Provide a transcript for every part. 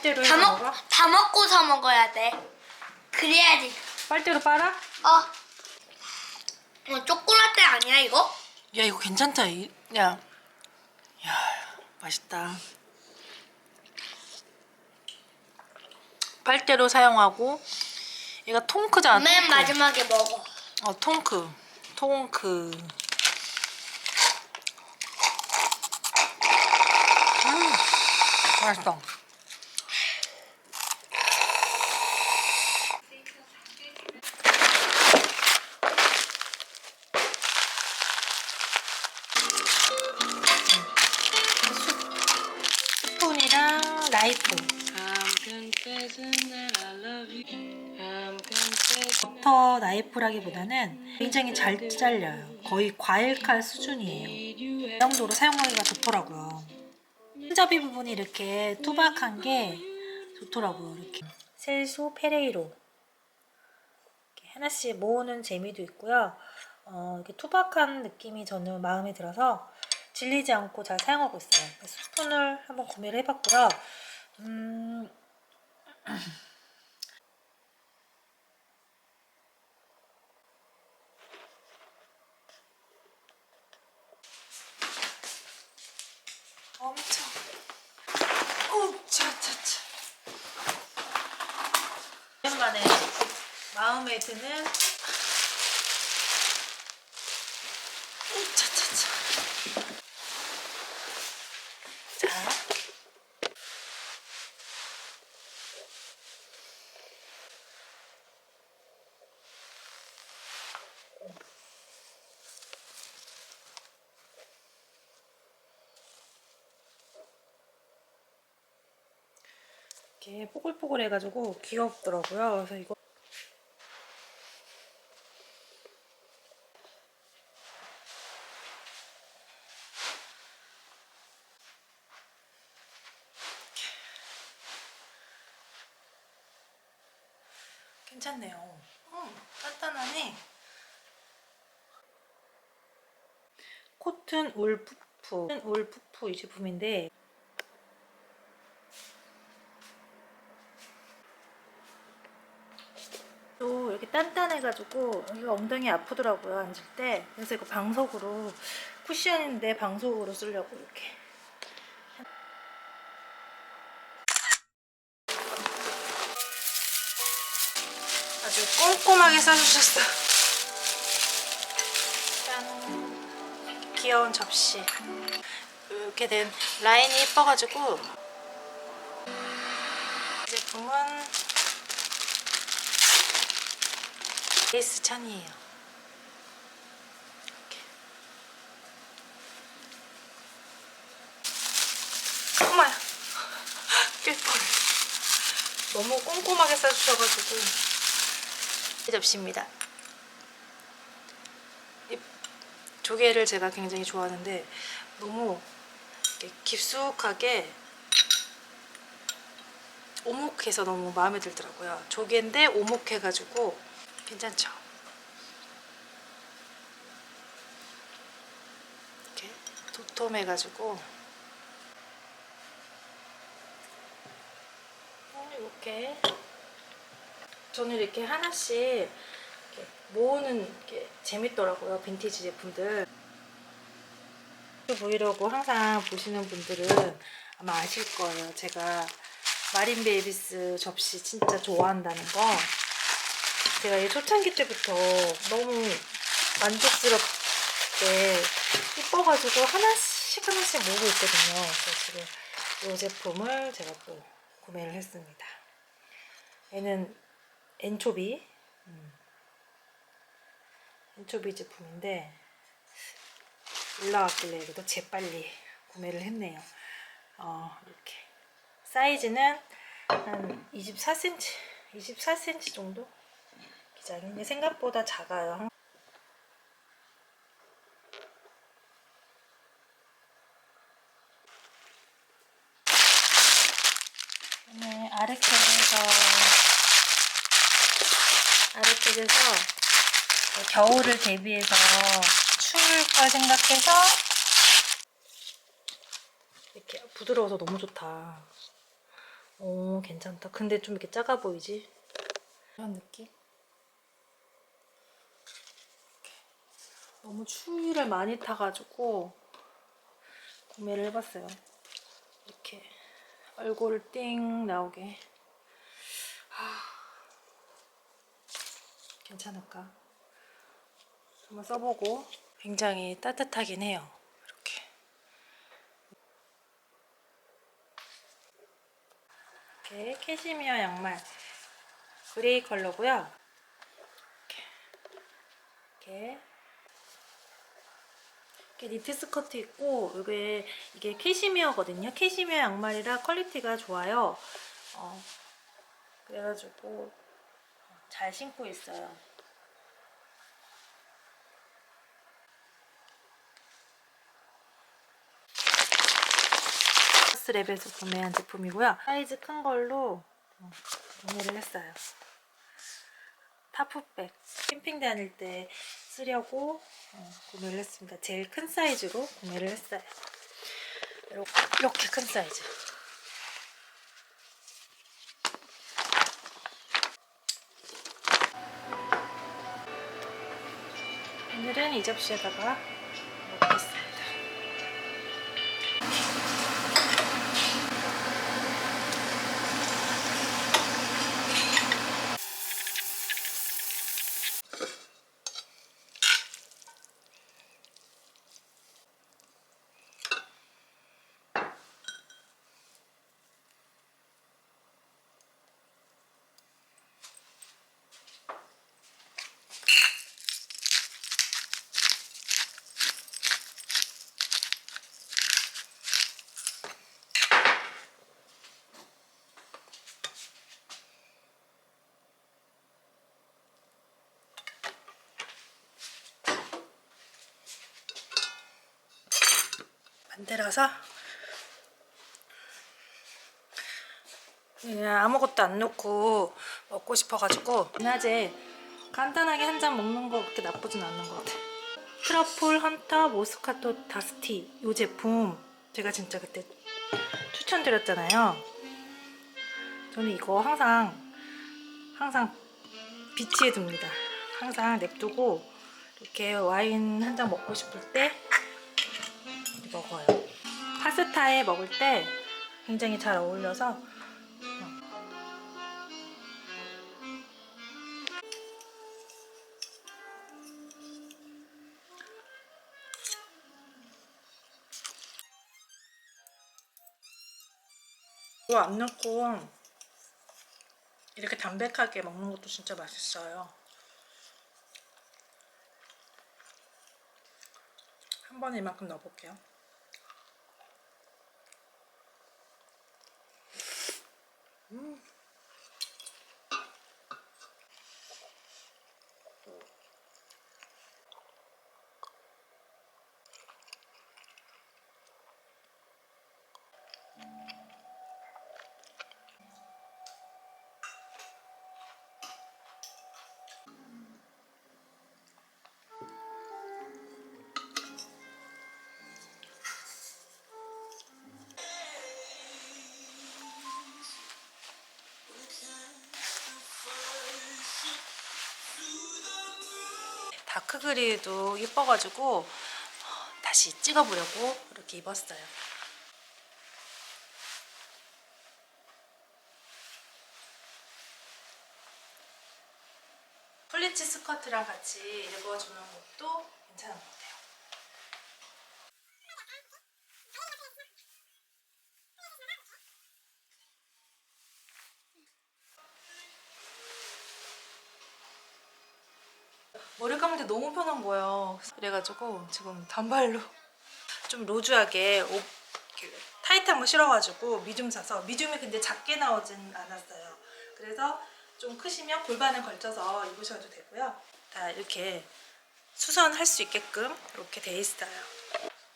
빨대로 다, 먹, 먹어? 다 먹고서 먹어야 돼. 그래야지. 빨대로 빨아? 어. 어, 초콜릿 아니야 이거? 야 이거 괜찮다. 이- 야, 야 맛있다. 빨대로 사용하고 얘가 통크잖아. 맨 통크. 마지막에 먹어. 어 통크, 통크. 음, 맛있어. 라이프. 버터 나이프라기보다는 굉장히 잘 잘려요. 거의 과일칼 수준이에요. 이 정도로 사용하기가 좋더라고요. 손잡이 부분이 이렇게 투박한 게 좋더라고요. 이렇게 셀소 페레이로 이렇게 하나씩 모으는 재미도 있고요. 어, 이렇게 투박한 느낌이 저는 마음에 들어서 질리지 않고 잘 사용하고 있어요. 스푼을 한번 구매를 해봤고요. 음, 엄청. 오 차차차 오랜만에 마음에 드는 오 차차차 자 이렇게 뽀글뽀글 해가지고 귀엽더라고요. 그래서 이거 괜찮네요. 음, 단단하네. 코튼 울 푸푸. 코튼 울 푸푸 이 제품인데 또 이렇게 단단해가지고 여기가 엉덩이 아프더라고요 앉을 때. 그래서 이거 방석으로 쿠션인데 방석으로 쓰려고 이렇게. 아주 꼼꼼하게 싸주셨어. 짠. 귀여운 접시. 이렇게 된 라인이 예뻐가지고. 이 제품은 베이스 찬이에요. 이렇게. 어머야. 낄 뻔. 너무 꼼꼼하게 싸주셔가지고. 이 접시입니다. 이 조개를 제가 굉장히 좋아하는데 너무 깊숙하게 오목해서 너무 마음에 들더라고요. 조개인데 오목해가지고 괜찮죠? 이렇게 도톰해가지고 어, 이렇게 저는 이렇게 하나씩 이렇게 모으는 게 재밌더라고요. 빈티지 제품들. 보이려고 항상 보시는 분들은 아마 아실 거예요. 제가 마린 베이비스 접시 진짜 좋아한다는 거. 제가 이 초창기 때부터 너무 만족스럽게 이뻐가지고 하나씩 하나씩 모으고 있거든요. 그래서 지금 이 제품을 제가 또 구매를 했습니다. 얘는 엔초비 음. 엔초비 제품인데 올라왔길래 그래도 재빨리 구매를 했네요. 어, 이렇게 사이즈는 한 24cm, 24cm 정도 기장인데 생각보다 작아요. 네, 아래쪽에서 아래쪽에서 겨울을 대비해서 추울 걸 생각해서 이렇게 부드러워서 너무 좋다. 오 괜찮다. 근데 좀 이렇게 작아 보이지? 이런 느낌? 이렇게. 너무 추위를 많이 타가지고 구매를 해봤어요. 이렇게 얼굴 띵 나오게. 아, 괜찮을까? 한번 써보고 굉장히 따뜻하긴 해요. 이렇게. 이렇게 캐시미어 양말 그레이 컬러고요. 이렇게 이렇게 이렇게 니트 스커트 있고 이게 이게 캐시미어거든요. 캐시미어 양말이라 퀄리티가 좋아요. 어, 그래가지고 잘 신고 있어요. 스랩에서 구매한 제품이고요. 사이즈 큰 걸로 어, 구매를 했어요. 타프백 캠핑 다닐 때 쓰려고 어, 구매를 했습니다. 제일 큰 사이즈로 구매를 했어요. 이렇게, 이렇게 큰 사이즈. 오늘은 이 접시에다가 먹겠습니다. 만들어서 그냥 아무것도 안 넣고 먹고 싶어가지고 낮에 간단하게 한 잔 먹는 거 그렇게 나쁘진 않는 것 같아. 트러플 헌터 모스카토 다스티 이 제품 제가 진짜 그때 추천드렸잖아요. 저는 이거 항상 항상 비치해 둡니다. 항상 냅두고 이렇게 와인 한 잔 먹고 싶을 때 파스타에 먹을 때 굉장히 잘 어울려서 이거 안 넣고 이렇게 담백하게 먹는 것도 진짜 맛있어요. 한 번에 이만큼 넣어볼게요. 음. 다크그리도 예뻐가지고 다시 찍어보려고 이렇게 입었어요. 플리츠 스커트랑 같이 입어주는 것도 괜찮은 것 같아요. 머리 감을 때 너무 편한 거예요. 그래가지고 지금 단발로 좀 루즈하게 옷, 그 타이트한 거 싫어가지고 미줌 사서 미줌이 근데 작게 나오진 않았어요. 그래서 좀 크시면 골반에 걸쳐서 입으셔도 되고요. 다 이렇게 수선할 수 있게끔 이렇게 돼 있어요.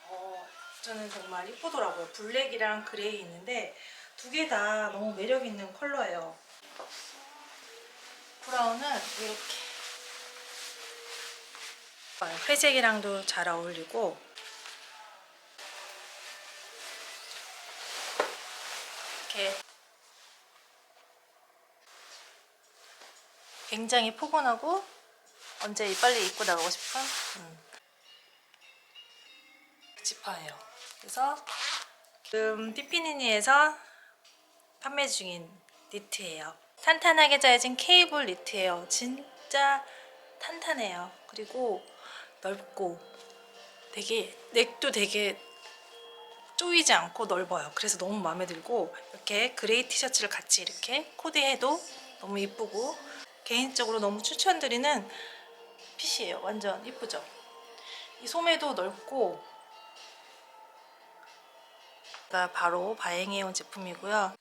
어, 저는 정말 이쁘더라고요. 블랙이랑 그레이 있는데 두 개 다 너무 매력 있는 컬러예요. 브라운은 이렇게 회색이랑도 잘 어울리고 이렇게 굉장히 포근하고 언제 빨리 입고 나가고 싶은 음. 지퍼예요. 그래서 지금 피피니니에서 판매 중인 니트예요. 탄탄하게 짜여진 케이블 니트예요. 진짜 탄탄해요. 그리고 넓고 되게 넥도 되게 조이지 않고 넓어요. 그래서 너무 마음에 들고 이렇게 그레이 티셔츠를 같이 이렇게 코디해도 너무 이쁘고 개인적으로 너무 추천드리는 핏이에요. 완전 이쁘죠? 이 소매도 넓고 바로 바행해온 제품이고요.